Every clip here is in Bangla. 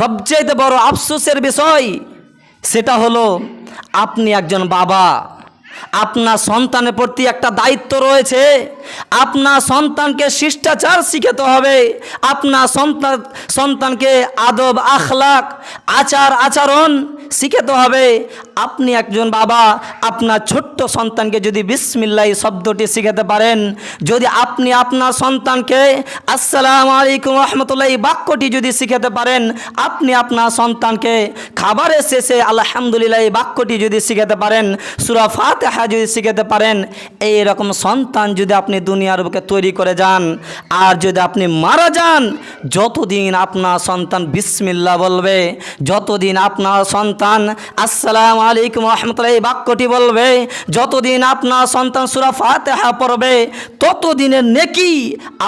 সবচেয়ে বড় আফসোসের বিষয় সেটা হলো আপনি একজন বাবা। আপনার সন্তানের প্রতি একটা দায়িত্ব রয়েছে। আপনার সন্তানকে শিষ্টাচার শিখাতে হবে। আপনার সন্তান, সন্তানকে আদব আখলাক আচার, আচরণ শিখাতে হবে। আপনি একজন বাবা, আপনার ছোট্ট সন্তানকে যদি বিসমিল্লাহ শব্দটি শিখাতে পারেন, যদি আপনি আপনার সন্তানকে আসসালাম আলাইকুম রহমতুল্লাহ এই বাক্যটি যদি শিখাতে পারেন, আপনি আপনার সন্তানকে খাবারের শেষে আলহামদুলিল্লাহ এই বাক্যটি যদি শিখাতে পারেন, সুরা ফাতেহা যদি শিখাতে পারেন এই রকম সন্তান যদি আপনি দুনিয়ার বুকে তৈরি করে যান, আর যদি আপনি মারা যান, যতদিন আপনার সন্তান বিসমিল্লা বলবে, যতদিন আপনার সন্তান আসসালাম আলাইকুম রহমতুল্লাহ, এই বাক্যটি বলবে, যতদিন আপনার সন্তান সুরা ফাতেহা পড়বে, ততদিনের নেকি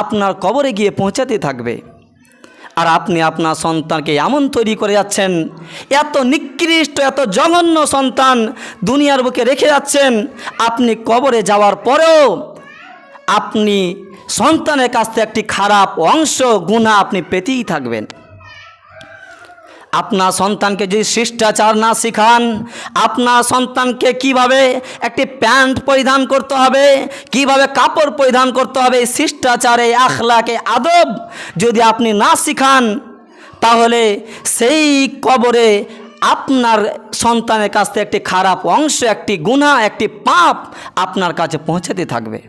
আপনার কবরে গিয়ে পৌঁছাতে থাকবে। আর আপনি আপনার সন্তানকে এমন তৈরি করে যাচ্ছেন, এত নিকৃষ্ট, এত জঘন্য সন্তান দুনিয়ার বুকে রেখে যাচ্ছেন, আপনি কবরে যাওয়ার পরেও আপনি সন্তানের কাছ থেকে একটি খারাপ অংশ গুণা আপনি পেতেই থাকবেন। আপনার সন্তানকে যদি শিষ্টাচার না শেখান আপনার সন্তানকে কীভাবে একটি প্যান্ট পরিধান করতে হবে, কীভাবে কাপড় পরিধান করতে হবে শিষ্টাচারে আখলাকে, আদব যদি আপনি না শিখান, তাহলে সেই কবরে আপনার সন্তানের কাছ থেকে একটি খারাপ অংশ, একটি গুণা একটি পাপ আপনার কাছে পৌঁছাতে থাকবে।